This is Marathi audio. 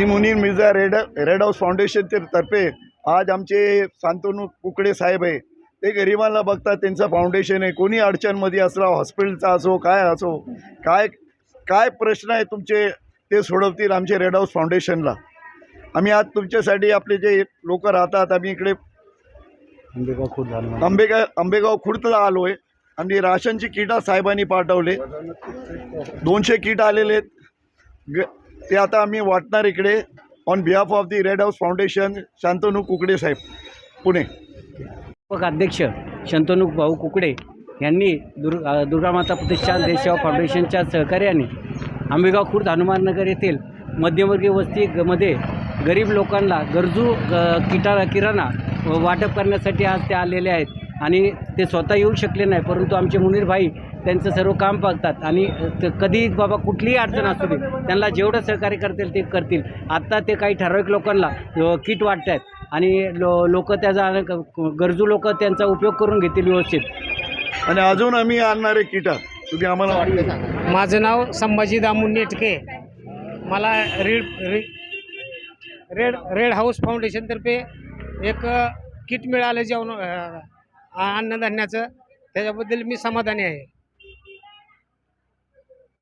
मी Munir Mirza red red house foundation तर्फे आज आमचे सांतनू कुकडे साहेब आहे ते गरिबांना बघतात त्यांचं फाउंडेशन आहे. कोणी अडचणमध्ये असला हॉस्पिटलचा असो काय असो काय काय प्रश्न आहे तुमचे ते सोडवतील आमचे रेड हाऊस फाउंडेशनला आम्ही आज तुमच्यासाठी आपले जे लोक राहतात आम्ही इकडे आंबेगाव झालं आंबेगाव आंबेगाव खुर्दला आलो आहे. आणि राशनची किटा साहेबांनी पाठवले. दोनशे किट आलेले आहेत. ग ते आता आम्ही वाटणार इकडे on behalf of the red house foundation Shantanu Kukade साहेब पुणे. संस्थापक अध्यक्ष शंतनू भाऊ कुकडे यांनी दुर् दुर्गामाता प्रतिष्ठान देशसेवा फाउंडेशनच्या सहकार्याने आंबेगाव खुर्द हनुमाननगर येथील मध्यमवर्गीय वस्ती मध्ये गरीब लोकांना गरजू अ, किटा किराणा वाटप करण्यासाठी आज ते आलेले आहेत. आणि ते स्वतः येऊ शकले नाही परंतु आमचे मुनीर भाई त्यांचं सर्व काम बघतात आणि ते कधी बाबा कुठलीही अडचण असू दे त्यांना जेवढं सहकार्य करतील ते करतील. आत्ता ते काही ठराविक लोकांना किट वाटत आहेत आणि लो लोक त्याचा गरजू लोक त्यांचा उपयोग करून घेतील व्यवस्थित. आणि अजून आम्ही आणणारे किटा तुम्ही आम्हाला माझं नाव संभाजी दामू नेटके. मला red re red red house फाउंडेशनतर्फे एक किट मिळालं जेवण अन्नधान्याचं त्याच्याबद्दल मी समाधानी आहे.